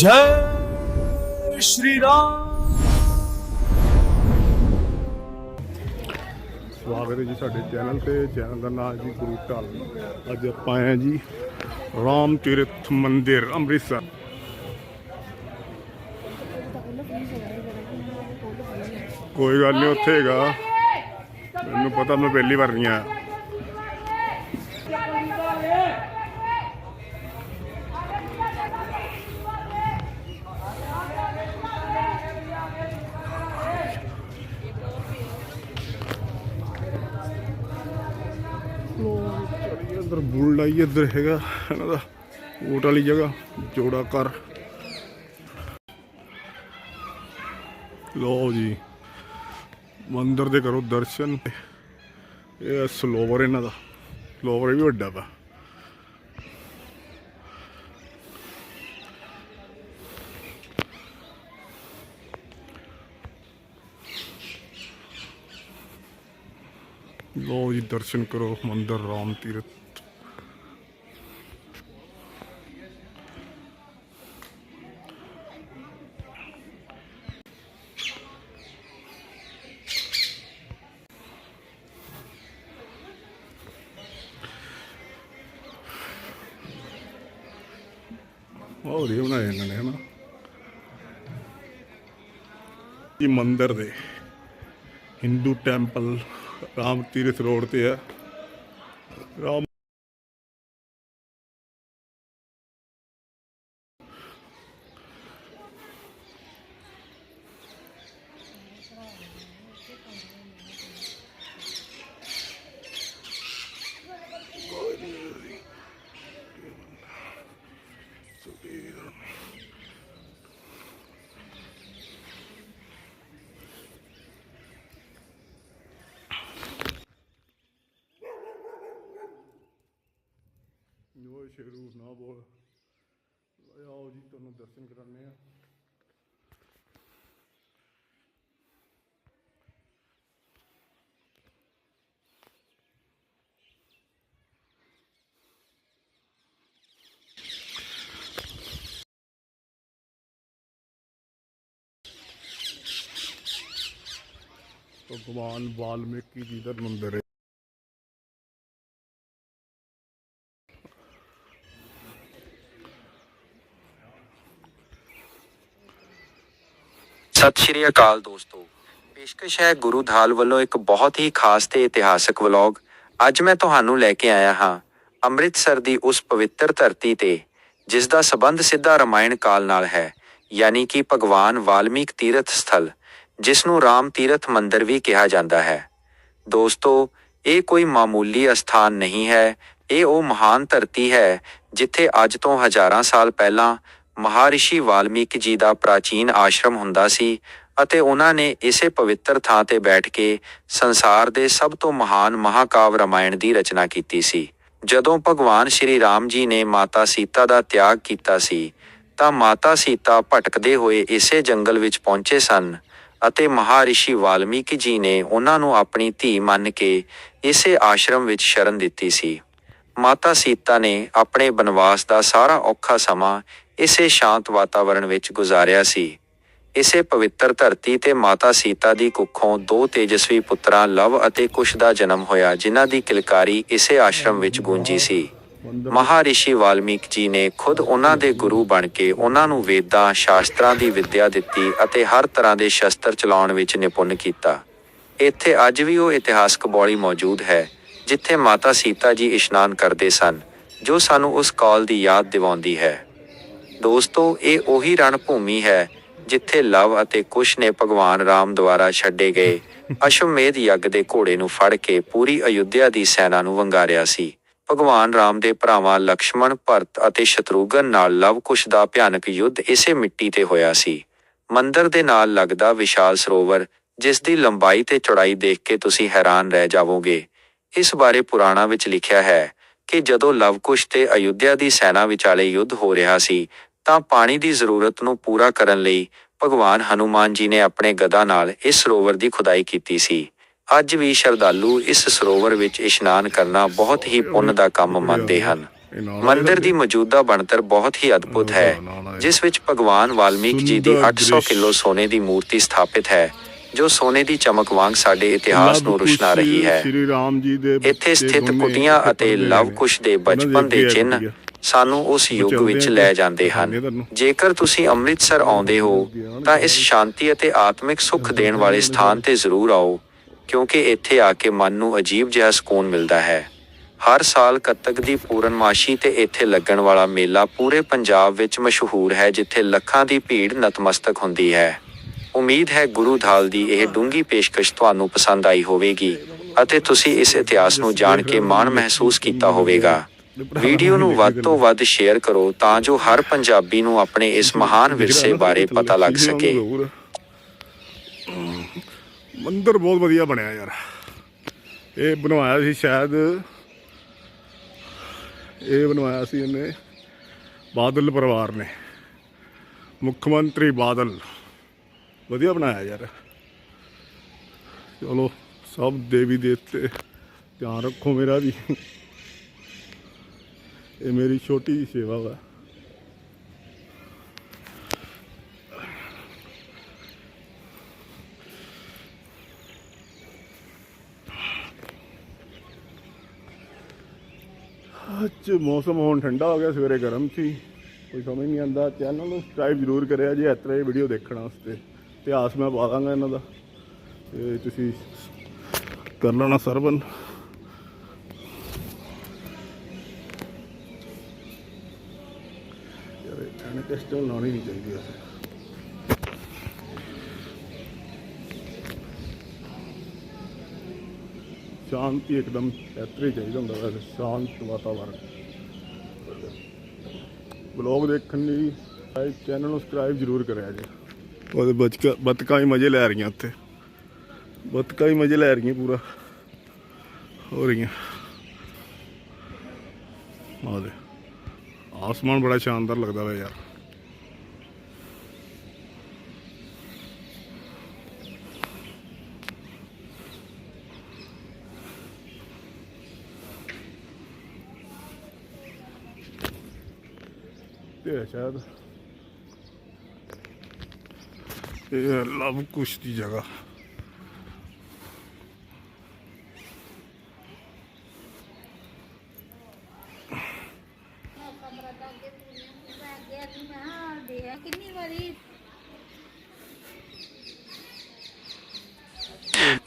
ਜੈ ਸ਼੍ਰੀ ਰਾਮ ਸਵਾਗਤ ਹੈ ਜੀ ਸਾਡੇ ਚੈਨਲ ਤੇ। ਚੈਨਲ ਦਾ ਨਾਮ ਜੀ ਗੁਰੂ ਢਾਲ ਅੱਜ ਆਪਾਂ ਆਏ ਹਾਂ ਜੀ ਰਾਮ ਤੀਰਥ ਮੰਦਿਰ, ਅੰਮ੍ਰਿਤਸਰ। ਕੋਈ ਗੱਲ ਨਹੀਂ, ਉੱਥੇ ਹੈਗਾ। ਮੈਨੂੰ ਪਤਾ ਮੈਂ ਪਹਿਲੀ ਵਾਰ ਨਹੀਂ ਆਇਆ। ਅੰਦਰ ਬੁਲ ਲਾਈ ਇੱਧਰ ਹੈਗਾ ਇਹਨਾਂ ਦਾ ਊਟ ਵਾਲੀ ਜਗ੍ਹਾ, ਜੋੜਾ ਕਰ ਲੋ ਜੀ, ਮੰਦਰ ਦੇ ਕਰੋ ਦਰਸ਼ਨ। ਇਹ ਸਲੋਵਰ ਇਹਨਾਂ ਦਾ, ਸਲੋਵਰ ਵੀ ਵੱਡਾ ਵਾ। ਲੋ ਜੀ, ਦਰਸ਼ਨ ਕਰੋ ਮੰਦਿਰ ਰਾਮ ਤੀਰਥ। ਬਹੁਤ ਵਧੀਆ ਬਣਾਏ ਇਹਨਾਂ ਨੇ, ਹਨਾ। ਇਹ ਮੰਦਿਰ ਦੇ ਹਿੰਦੂ ਟੈਂਪਲ ਰਾਮ ਤੀਰਥ ਰੋਡ ਤੇ ਆ। ਰਾਮ ਨੋ ਸ਼ੇਰੂ ਨਾ ਬੋਲ। ਆਓ ਜੀ, ਤੁਹਾਨੂੰ ਦਰਸ਼ਨ ਕਰਾਉਂਦੇ ਆ ਭਗਵਾਨ ਵਾਲਮੀਕੀ ਜੀ ਦਾ ਮੰਦਿਰ ਹੈ। ਸਤਿ ਸ਼੍ਰੀ ਅਕਾਲ ਦੋਸਤੋ। ਪੇਸ਼ਕਸ਼ ਹੈ ਗੁਰੂ ਧਾਲ ਵੱਲੋਂ ਇੱਕ ਬਹੁਤ ਹੀ ਖਾਸ ਤੇ ਇਤਿਹਾਸਕ ਵਲੌਗ। ਅੱਜ ਮੈਂ ਤੁਹਾਨੂੰ ਲੈ ਕੇ ਆਇਆ ਹਾਂ ਅੰਮ੍ਰਿਤਸਰ ਦੀ ਉਸ ਪਵਿੱਤਰ ਧਰਤੀ ਤੇ, ਜਿਸ ਦਾ ਸਬੰਧ ਸਿੱਧਾ ਰਮਾਇਣ ਕਾਲ ਨਾਲ ਹੈ, ਯਾਨੀ ਕਿ ਭਗਵਾਨ ਵਾਲਮੀਕ ਤੀਰਥ ਸਥਲ, ਜਿਸ ਨੂੰ ਰਾਮ ਤੀਰਥ ਮੰਦਿਰ ਵੀ ਕਿਹਾ ਜਾਂਦਾ ਹੈ। ਦੋਸਤੋ, ਇਹ ਕੋਈ ਮਾਮੂਲੀ ਅਸਥਾਨ ਨਹੀਂ ਹੈ, ਇਹ ਉਹ ਮਹਾਨ ਧਰਤੀ ਹੈ, ਜਿੱਥੇ ਅੱਜ ਤੋਂ ਹਜ਼ਾਰਾਂ ਸਾਲ ਪਹਿਲਾਂ ਮਹਾਰਿਸ਼ੀ ਵਾਲਮੀਕ ਜੀ ਦਾ ਪ੍ਰਾਚੀਨ ਆਸ਼ਰਮ ਹੁੰਦਾ ਸੀ ਅਤੇ ਉਹਨਾਂ ਨੇ ਇਸੇ ਪਵਿੱਤਰ ਥਾਂ ਤੇ ਬੈਠ ਕੇ ਸੰਸਾਰ ਦੇ ਸਭ ਤੋਂ ਮਹਾਨ ਮਹਾਕਾਵ ਰਾਮਾਇਣ ਦੀ ਰਚਨਾ ਕੀਤੀ ਸੀ। ਜਦੋਂ ਭਗਵਾਨ ਸ਼੍ਰੀ ਰਾਮ ਜੀ ਨੇ ਮਾਤਾ ਸੀਤਾ ਦਾ ਤਿਆਗ ਕੀਤਾ ਸੀ, ਤਾਂ ਮਾਤਾ ਸੀਤਾ ਭਟਕਦੇ ਹੋਏ ਇਸੇ ਜੰਗਲ ਵਿੱਚ ਪਹੁੰਚੇ ਸਨ ਅਤੇ ਮਹਾਰਿਸ਼ੀ ਵਾਲਮੀਕ ਜੀ ਨੇ ਉਹਨਾਂ ਨੂੰ ਆਪਣੀ ਧੀ ਮੰਨ ਕੇ ਇਸੇ ਆਸ਼ਰਮ ਵਿੱਚ ਸ਼ਰਨ ਦਿੱਤੀ ਸੀ। ਮਾਤਾ ਸੀਤਾ ਨੇ ਆਪਣੇ ਬਨਵਾਸ ਦਾ ਸਾਰਾ ਔਖਾ ਸਮਾਂ ਇਸੇ ਸ਼ਾਂਤ ਵਾਤਾਵਰਣ ਵਿੱਚ ਗੁਜ਼ਾਰਿਆ ਸੀ। ਇਸੇ ਪਵਿੱਤਰ ਧਰਤੀ ਤੇ ਮਾਤਾ ਸੀਤਾ ਦੀ ਕੁੱਖੋਂ ਦੋ ਤੇਜਸਵੀ ਪੁੱਤਰਾਂ ਲਵ ਅਤੇ ਕੁਸ਼ ਦਾ ਜਨਮ ਹੋਇਆ, ਜਿਨ੍ਹਾਂ ਦੀ ਕਿਲਕਾਰੀ ਇਸੇ ਆਸ਼ਰਮ ਵਿੱਚ ਗੂੰਜੀ ਸੀ। ਮਹਾਰਿਸ਼ੀ ਵਾਲਮੀਕ ਜੀ ਨੇ ਖੁਦ ਉਹਨਾਂ ਦੇ ਗੁਰੂ ਬਣ ਕੇ ਉਹਨਾਂ ਨੂੰ ਵੇਦਾਂ, ਸ਼ਾਸਤਰਾਂ ਦੀ ਵਿੱਦਿਆ ਦਿੱਤੀ ਅਤੇ ਹਰ ਤਰ੍ਹਾਂ ਦੇ ਸ਼ਸਤਰ ਚਲਾਉਣ ਵਿੱਚ ਨਿਪੁੰਨ ਕੀਤਾ। ਇੱਥੇ ਅੱਜ ਵੀ ਉਹ ਇਤਿਹਾਸਕ ਬੌਲੀ ਮੌਜੂਦ ਹੈ, ਜਿੱਥੇ ਮਾਤਾ ਸੀਤਾ ਜੀ ਇਸ਼ਨਾਨ ਕਰਦੇ ਸਨ, ਜੋ ਸਾਨੂੰ ਉਸ ਕਾਲ ਦੀ ਯਾਦ ਦਿਵਾਉਂਦੀ ਹੈ। ਦੋਸਤੋ, ਇਹ ਉਹੀ ਰਣ ਭੂਮੀ ਹੈ ਜਿੱਥੇ ਲਵ ਅਤੇ ਕੁਸ਼ ਨੇ ਭਗਵਾਨ ਰਾਮ ਦੁਆਰਾ ਛੱਡੇ ਗਏ। ਅਸ਼ਵਮੇਧ ਯੱਗ ਦੇ ਘੋੜੇ ਨੂੰ ਫੜ ਕੇ ਪੂਰੀ ਅਯੁੱਧਿਆ ਦੀ ਸੈਨਾ ਨੂੰ ਵੰਗਾਰਿਆ ਸੀ। ਭਗਵਾਨ ਰਾਮ ਦੇ ਭਰਾਵਾਂ ਲਕਸ਼ਮਣ, ਭਰਤ ਅਤੇ ਸ਼ਤਰੂਗਨ ਨਾਲ ਲਵ ਕੁਸ਼ ਦਾ ਭਿਆਨਕ ਯੁੱਧ ਇਸੇ ਮਿੱਟੀ ਤੇ ਹੋਇਆ ਸੀ। ਮੰਦਰ ਦੇ ਨਾਲ ਲੱਗਦਾ ਵਿਸ਼ਾਲ ਸਰੋਵਰ, ਜਿਸ ਦੀ ਲੰਬਾਈ ਤੇ ਚੌੜਾਈ ਦੇਖ ਕੇ ਤੁਸੀਂ ਹੈਰਾਨ ਰਹਿ ਜਾਵੋਗੇ। ਇਸ ਬਾਰੇ ਪੁਰਾਣਾ ਵਿੱਚ ਲਿਖਿਆ ਹੈ ਕਿ ਜਦੋਂ ਲਵਕੁਸ਼ ਤੇ ਅਯੁੱਧਿਆ ਦੀ ਸੈਨਾ ਵਿਚਾਲੇ ਯੁੱਧ ਹੋ ਰਿਹਾ ਸੀ ਤਾਂ ਪਾਣੀ ਦੀ ਜ਼ਰੂਰਤ ਨੂੰ ਪੂਰਾ ਕਰਨ ਲਈ ਭਗਵਾਨ ਹਨੂਮਾਨ ਜੀ ਨੇ ਆਪਣੇ ਗਦਾ ਨਾਲ ਇਸ ਸਰੋਵਰ ਦੀ ਖੁਦਾਈ ਕੀਤੀ ਸੀ। ਅੱਜ ਵੀ ਸ਼ਰਧਾਲੂ ਇਸ ਸਰੋਵਰ ਵਿੱਚ ਇਸ਼ਨਾਨ ਕਰਨਾ ਬਹੁਤ ਹੀ ਪੁੰਨ ਦਾ ਕੰਮ ਮੰਨਦੇ ਹਨ। ਮੰਦਿਰ ਦੀ ਮੌਜੂਦਾ ਬਣਤਰ ਬਹੁਤ ਹੀ ਅਦਭੁਤ ਹੈ ਜਿਸ ਵਿੱਚ ਭਗਵਾਨ ਵਾਲਮੀਕ ਜੀ ਦੀ 800 ਕਿਲੋ ਸੋਨੇ ਦੀ ਮੂਰਤੀ ਸਥਾਪਿਤ ਹੈ ਜੋ ਸੋਨੇ ਦੀ ਚਮਕ ਵਾਂਗ ਸਾਡੇ ਇਤਿਹਾਸ ਨੂੰ ਰੁਸ਼ਨਾ ਰਹੀ ਹੈ। ਇੱਥੇ ਸਥਿਤ ਕੁਟੀਆਂ ਅਤੇ ਲਵ। ਕੁਸ਼ ਦੇ ਬਚਪਨ ਦੇ ਚਿੰਨ੍ਹ ਸਾਨੂੰ ਉਸ ਯੁੱਗ ਵਿੱਚ ਲੈ ਜਾਂਦੇ ਹਨ। ਜੇਕਰ ਤੁਸੀਂ ਅੰਮ੍ਰਿਤਸਰ ਆਉਂਦੇ ਹੋ ਤਾਂ ਇਸ ਸ਼ਾਂਤੀ ਅਤੇ ਆਤਮਿਕ ਸੁੱਖ ਦੇਣ ਵਾਲੇ ਸਥਾਨ ਤੇ ਜ਼ਰੂਰ ਆਓ ਕਿਉਂਕਿ ਇੱਥੇ ਆ ਕੇ ਮਨ ਨੂੰ ਅਜੀਬ ਜਿਹਾ ਸਕੂਨ ਮਿਲਦਾ ਹੈ। ਹਰ ਸਾਲ ਕੱਤਕ ਦੀ ਪੂਰਨਮਾਸ਼ੀ ਤੇ ਇੱਥੇ ਲੱਗਣ ਵਾਲਾ ਮੇਲਾ ਪੂਰੇ ਪੰਜਾਬ ਵਿੱਚ ਮਸ਼ਹੂਰ ਹੈ ਜਿੱਥੇ ਲੱਖਾਂ ਦੀ ਭੀੜ ਨਤਮਸਤਕ ਹੁੰਦੀ ਹੈ। ਉਮੀਦ ਹੈ ਗੁਰੂ ਧਾਲ ਦੀ ਇਹ ਡੂੰਗੀ ਪੇਸ਼ਕਸ਼ ਤੁਹਾਨੂੰ ਪਸੰਦ ਆਈ ਹੋਵੇਗੀ ਅਤੇ ਤੁਸੀਂ ਇਸ ਇਤਿਹਾਸ ਨੂੰ ਜਾਣ ਕੇ ਮਾਣ ਮਹਿਸੂਸ ਕੀਤਾ ਹੋਵੇਗਾ। ਵੀਡੀਓ ਨੂੰ ਵੱਧ ਤੋਂ ਵੱਧ ਸ਼ੇਅਰ ਕਰੋ ਤਾਂ ਜੋ ਹਰ ਪੰਜਾਬੀ ਨੂੰ ਆਪਣੇ ਇਸ ਮਹਾਨ ਵਿਰਸੇ ਬਾਰੇ ਪਤਾ ਲੱਗ ਸਕੇ। ਮੰਦਿਰ ਬਹੁਤ ਵਧੀਆ ਬਣਿਆ ਯਾਰ। ਇਹ ਬਣਵਾਇਆ ਸੀ ਸ਼ਾਇਦ, ਇਹ ਬਣਵਾਇਆ ਸੀ ਇਹਨੇ ਬਾਦਲ ਪਰਿਵਾਰ ਨੇ। ਮੁੱਖ ਮੰਤਰੀ ਬਾਦਲ। ਵਧੀਆ ਬਣਾਇਆ ਯਾਰ। ਚਲੋ, ਸਭ ਦੇਵੀ ਦੇਵਤੇ ਧਿਆਨ ਰੱਖੋ ਮੇਰਾ ਵੀ। ਇਹ ਮੇਰੀ ਛੋਟੀ ਜਿਹੀ ਸੇਵਾ ਵਾ। ਅੱਜ ਮੌਸਮ ਹੁਣ ਠੰਡਾ ਹੋ ਗਿਆ, ਸਵੇਰੇ ਗਰਮ ਸੀ। ਕੋਈ ਸਮਝ ਨਹੀਂ ਆਉਂਦਾ। ਚੈਨਲ ਨੂੰ ਸਬਸਕ੍ਰਾਈਬ ਜ਼ਰੂਰ ਕਰਿਆ ਜੇ ਇਸ ਤਰ੍ਹਾਂ ਦੀ ਵੀਡੀਓ ਦੇਖਣ ਵਾਸਤੇ। ਇਤਿਹਾਸ ਮੈਂ ਪਾ ਦਾਂਗਾ ਇਹਨਾਂ ਦਾ। ਤੇ ਤੁਸੀਂ ਕਰ ਲੈਣਾ ਸਰਵਨ ਯਾਰ ਲਾਉਣੀ ਨਹੀਂ ਚਾਹੀਦੀ ਵੈਸੇ ਸ਼ਾਂਤੀ ਇੱਕਦਮ ਇੱਥੇ ਚਾਹੀਦਾ ਹੁੰਦਾ ਵੈਸੇ, ਸ਼ਾਂਤ ਵਾਤਾਵਰਨ। ਬਲੌਗ ਦੇਖਣ ਲਈ ਲਾਈਕ ਚੈਨਲ ਨੂੰ ਸਬਸਕ੍ਰਾਈਬ ਜ਼ਰੂਰ ਕਰਿਆ ਜੀ। ਉਹਦੇ ਬਚਕਾ ਬਤਕਾਂ ਹੀ ਮਜ਼ੇ ਲੈ ਰਹੀਆਂ ਉੱਥੇ। ਬਤਕਾਂ ਹੀ ਮਜ਼ੇ ਲੈ ਰਹੀਆਂ ਪੂਰਾ। ਹੋ ਰਹੀਆਂ। ਆਹ ਆਸਮਾਨ ਬੜਾ ਸ਼ਾਨਦਾਰ ਲੱਗਦਾ ਵਾ ਯਾਰ। ਤੇ ਹੈ ਸ਼ਾਇਦ। ਇਹ ਲਵ ਕੁਸ਼ ਦੀ ਜਗ੍ਹਾ।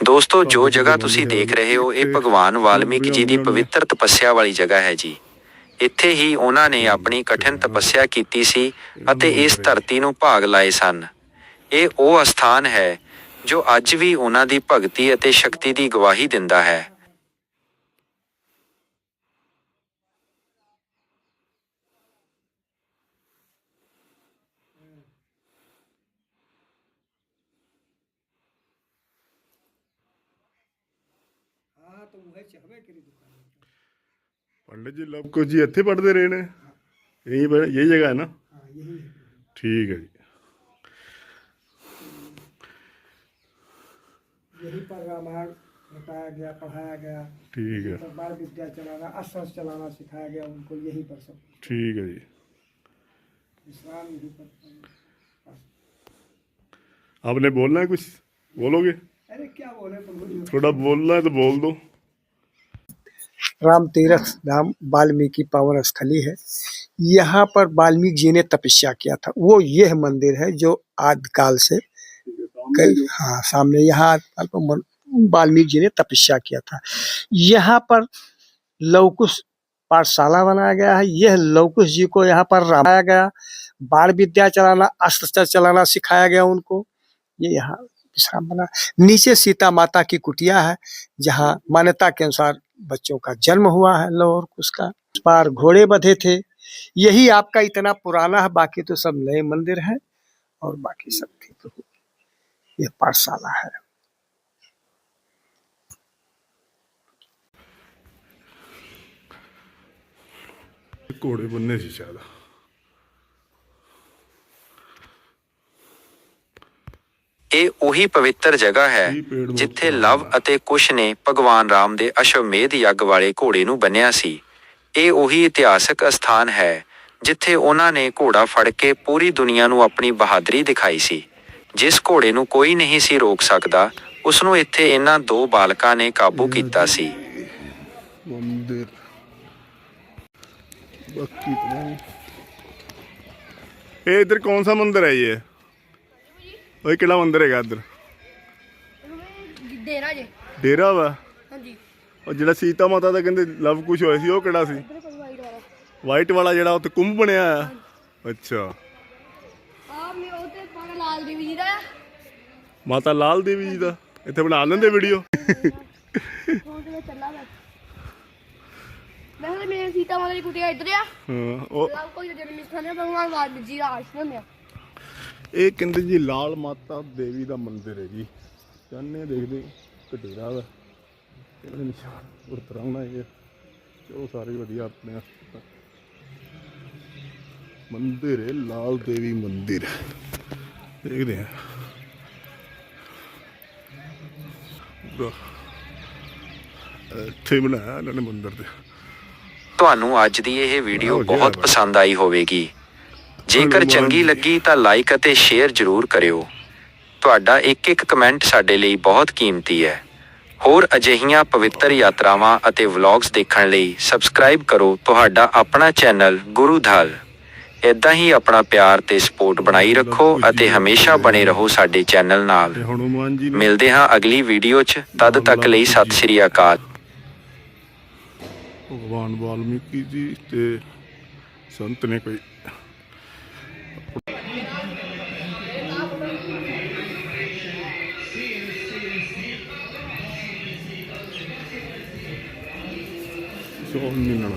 ਦੋਸਤੋ, ਜੋ ਜਗ੍ਹਾ ਤੁਸੀਂ ਦੇਖ ਰਹੇ ਹੋ, ਇਹ ਭਗਵਾਨ ਵਾਲਮੀਕ ਜੀ ਦੀ ਪਵਿੱਤਰ ਤਪੱਸਿਆ ਵਾਲੀ ਜਗ੍ਹਾ ਹੈ ਜੀ। ਇੱਥੇ ਹੀ ਉਹਨਾਂ ਨੇ ਆਪਣੀ ਕਠਿਨ ਤਪੱਸਿਆ ਕੀਤੀ ਸੀ ਅਤੇ ਇਸ ਧਰਤੀ ਨੂੰ ਭਾਗ ਲਾਏ ਸਨ ਇਹ ਉਹ ਅਸਥਾਨ ਹੈ ਜੋ ਅੱਜ ਵੀ ਉਹਨਾਂ ਦੀ ਭਗਤੀ ਅਤੇ ਸ਼ਕਤੀ ਦੀ ਗਵਾਹੀ ਦਿੰਦਾ ਹੈ हाँ तो वह चाहबे करी दुकान पंडित जी लव कुछ जी इतने पढ़ते रहे ने यही पर यही जगह है ना ठीक है जी यही पर रामायण बताया गया पढ़ाया गया ठीक है तो बाल विद्या चलाना आश्रम चलाना सिखाया गया उनको यही पर सब ठीक है जी विश्राम यही पर आपने बोलना है कुछ बोलोगे अरे क्या बोले थोड़ा बोलना है तो बोल दो राम तीर्थ धाम वाल्मीकि पावन स्थली है। यहाँ पर वाल्मीकि जी ने तपस्या किया था। वो यह मंदिर है जो आदिकाल से कई हाँ सामने यहाँ आदिकाल पर वाल्मीकि जी ने तपस्या किया था। यहाँ पर लवकुश पाठशाला बनाया गया है। यह लवकुश जी को यहाँ पर रमाया गया। बाल विद्या चलाना अस्त्र चलाना सिखाया गया उनको। ये यहाँ विश्राम बना। नीचे सीता माता की कुटिया है, जहाँ मान्यता के अनुसार बच्चों का जन्म हुआ है लोर कुश का उस पार घोड़े बधे थे। यही आपका इतना पुराना है, बाकी तो सब नए मंदिर हैं और बाकी सब ठीक प्रभु ये पाठशाला है। घोड़े बनने से ज़्यादा ਇਹ ਉਹੀ ਪਵਿੱਤਰ ਜਗ੍ਹਾ ਹੈ ਜਿੱਥੇ ਲਵ ਅਤੇ ਕੁਸ਼ ਨੇ ਭਗਵਾਨ ਰਾਮ ਦੇ ਅਸ਼ਵਮੇਧ ਯੱਗ ਵਾਲੇ ਘੋੜੇ ਨੂੰ ਬੰਨਿਆ ਸੀ। ਇਹ ਉਹੀ ਇਤਿਹਾਸਕ ਸਥਾਨ ਹੈ ਜਿੱਥੇ ਉਹਨਾਂ ਨੇ ਘੋੜਾ ਫੜ ਕੇ ਪੂਰੀ ਦੁਨੀਆ ਨੂੰ ਆਪਣੀ ਬਹਾਦਰੀ ਦਿਖਾਈ ਸੀ। ਜਿਸ ਘੋੜੇ ਨੂੰ ਕੋਈ ਨਹੀਂ ਸੀ ਰੋਕ ਸਕਦਾ ਉਸ ਨੂੰ ਇੱਥੇ ਇਹਨਾਂ ਦੋ ਬਾਲਕਾਂ ਨੇ ਕਾਬੂ ਕੀਤਾ ਸੀ। ਇਹ ਇਧਰ ਕੌਣ ਸਾ ਮੰਦਿਰ ਹੈ ਇਹ? ਓਏ ਕਿਹੜਾ ਮੰਦਿਰ ਹੈਗਾ ਇੱਧਰ? ਡੇਰਾ ਜੇ। ਡੇਰਾ ਵਾ? ਹਾਂਜੀ। ਉਹ ਜਿਹੜਾ ਸੀਤਾ ਮਾਤਾ ਦਾ ਕਹਿੰਦੇ ਲਵ ਕੁਝ ਹੋਇਆ ਸੀ ਉਹ ਕਿਹੜਾ ਸੀ? ਵਾਈਟ ਵਾਲਾ। ਜਿਹੜਾ ਉੱਤੇ ਕੁੰਭ ਬਣਿਆ ਆ। ਅੱਛਾ। ਆ ਮੈਂ ਉਹ ਤੇ ਪਾਣਾ ਲਾਲ ਦੇਵੀ ਜੀ ਦਾ। ਮਾਤਾ ਲਾਲ ਦੇਵੀ ਜੀ ਦਾ। ਇੱਥੇ ਬਣਾ ਲੈਂਦੇ ਵੀਡੀਓ ਮੈਂ। ਮੇਰੇ ਸੀਤਾ ਮਾਤਾ ਦੀ ਕੁਟੀਆ ਇੱਧਰ ਆ। ਹਾਂ ਉਹ ਲਾਲ ਕੋਈ ਜਨਮ ਸਥਾਨ ਹੈ ਭਗਵਾਨ ਵਾਲਮੀਕ ਜੀ ਦਾ ਆਸ਼ਰਮ ਆ। ਇਹ ਕਹਿੰਦੇ ਜੀ ਲਾਲ ਮਾਤਾ ਦੇਵੀ ਦਾ ਮੰਦਿਰ ਹੈ ਜੀ। ਜਾਨੇ ਦੇਖਦੇ ਕਟੇਰਾ ਦਾ ਇਹਦੇ ਨਿਸ਼ਾਨ ਉਤਰਾਉਣਾ ਇਹ ਉਹ ਸਾਰੇ ਵਧੀਆ ਆਪਣੇ ਮੰਦਿਰ ਹੈ ਲਾਲ ਦੇਵੀ ਮੰਦਿਰ। ਦੇਖਦੇ ਆ ਇੱਥੇ ਬਣਾਇਆ ਇਹਨਾਂ ਨੇ ਮੰਦਿਰ ਤੇ। ਤੁਹਾਨੂੰ ਅੱਜ ਦੀ ਇਹ ਵੀਡੀਓ ਬਹੁਤ। ਪਸੰਦ ਆਈ ਹੋਵੇਗੀ। ਜੇਕਰ ਚੰਗੀ। ਲੱਗੀ ਤਾਂ ਲਾਈਕ ਅਤੇ ਸ਼ੇਅਰ ਜ਼ਰੂਰ ਕਰਿਓ। ਤੁਹਾਡਾ ਇੱਕ ਇੱਕ ਕਮੈਂਟ ਸਾਡੇ ਲਈ ਬਹੁਤ ਕੀਮਤੀ ਹੈ। ਹੋਰ ਅਜਿਹੀਆਂ ਪਵਿੱਤਰ ਯਾਤਰਾਵਾਂ ਅਤੇ ਵਲੌਗਸ ਦੇਖਣ ਲਈ ਸਬਸਕ੍ਰਾਈਬ ਕਰੋ ਤੁਹਾਡਾ ਆਪਣਾ ਚੈਨਲ ਗੁਰੂ ਧਾਲ। ਇਦਾਂ ਹੀ ਆਪਣਾ ਪਿਆਰ ਤੇ ਸਪੋਰਟ ਬਣਾਈ ਰੱਖੋ ਅਤੇ ਹਮੇਸ਼ਾ ਬਣੇ ਰਹੋ ਸਾਡੇ ਚੈਨਲ ਨਾਲ। ਤੇ ਹਨੂਮਾਨ ਜੀ ਨੇ ਮਿਲਦੇ ਹਾਂ ਅਗਲੀ ਵੀਡੀਓ 'ਚ। ਤਦ ਤੱਕ ਲਈ ਸਤਿ ਸ੍ਰੀ ਅਕਾਲ। ਭਗਵਾਨ ਵਾਲਮੀਕੀ ਜੀ ਤੇ ਸੰਤ ਨੇ ਕੋਈ ਸੋ ਨਹੀਂ ਨਾ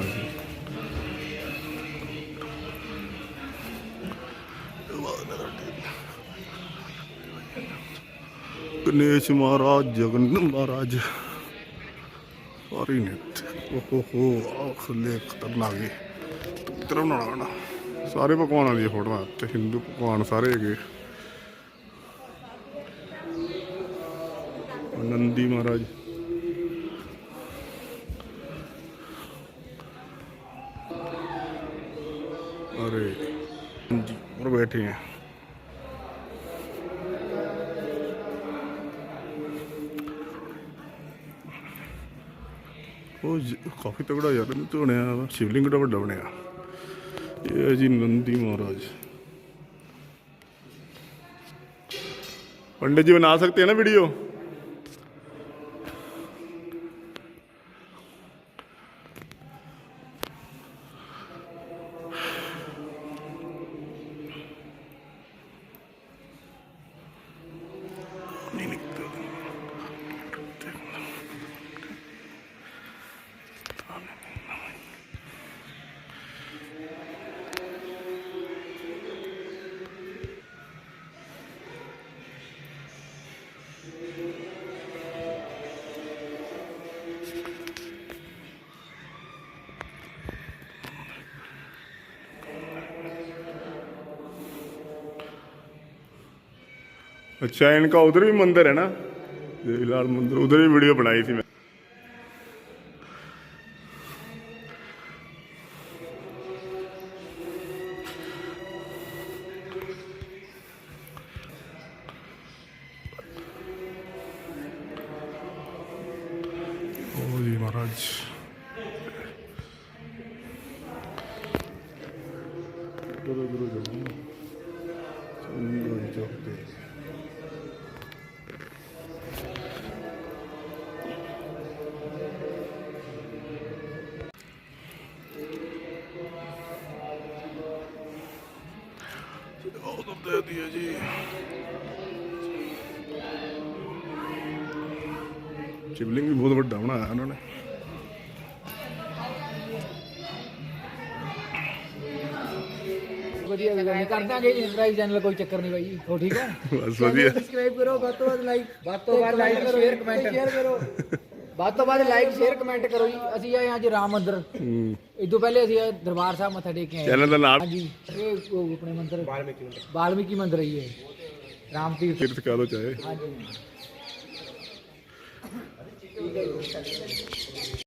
ਗਣੇਸ਼ ਮਹਾਰਾਜ ਜਗਨ ਮਹਾਰਾਜ ਸਾਰੀ ਨਿਤ ਓਹੋ ਹੋ ਆਖਲੇ ਖਤਰਨਾਕ ਜੀ ਤਰ੍ਹਾਂ ਬਣਾਉਣਾ ਸਾਰੇ ਪਕਵਾਨਾਂ ਦੀ ਫੋਟੋਆਂ ਤੇ ਹਿੰਦੂ ਪਕਵਾਨ ਸਾਰੇ ਹੈਗੇ ਨੰਦੀ ਮਹਾਰਾਜ अरे जी और बैठे हैं ਉਹ ਜ- ਕਾਫੀ ਤਗੜਾ ਯਾਰ ਇਹਨੂੰ ਤੇ ਬਣਿਆ ਵਾ ਸ਼ਿਵਲਿੰਗ ਦਾ ਵੱਡਾ ਬਣਿਆ ਇਹ ਹੈ ਜੀ ਨੰਦੀ ਮਹਾਰਾਜ पंडित जी बना सकते हैं ना वीडियो अच्छा इनका उधर भी मंदिर है ना? देवीलाल मंदिर, उधर भी वीडियो बनाई थी मैं। महाराज। गुरु गुरु चंदन चौक ਸ਼ਿਵਲਿੰਗ ਵੀ ਬਹੁਤ ਵੱਡਾ ਬਣਾਇਆ ਉਹਨਾਂ ਨੇ। ਵਧੀਆ ਗੱਲ ਕਰ ਦਾਂਗੇ ਸਬਸਕ੍ਰਾਈਬ ਚੈਨਲ ਕੋਈ ਚੱਕਰ ਨਹੀਂ ਬਾਈ ਹੋ ਠੀਕ ਹੈ? ਬਸ ਵਧੀਆ। ਸਬਸਕ੍ਰਾਈਬ ਕਰੋ ਵੱਧ ਤੋਂ ਵੱਧ ਲਾਈਕ ਵੱਧ ਤੋਂ ਵੱਧ ਲਾਈਕ ਸ਼ੇਅਰ ਕਮੈਂਟ ਸ਼ੇਅਰ ਕਰੋ। ਵੱਧ ਤੋਂ ਵੱਧ ਲਾਈਕ ਸ਼ੇਅਰ ਕਮੈਂਟ ਕਰੋ ਜੀ। ਅਸੀਂ ਆਏ ਅੱਜ ਰਾਮ ਮੰਦਿਰ। ਇਸ ਤੋਂ ਪਹਿਲੇ ਅਸੀਂ ਦਰਬਾਰ ਸਾਹਿਬ ਮੱਥਾ ਟੇਕ ਕੇ ਆਏ। ਚੈਨਲ ਦਾ ਨਾਮ? ਹਾਂਜੀ। ਇਹ ਆਪਣੇ ਮੰਦਿਰ। ਬਾਲਮੀਕੀ ਮੰਦਿਰ। ਵਾਲਮੀਕੀ ਮੰਦਿਰ ਹੀ ਹੈ ਰਾਮ ਤੀਰਥ। ਕਰ ਲੋ ਚਾਹੇ ਹਾਂਜੀ। ਹਾਂਜੀ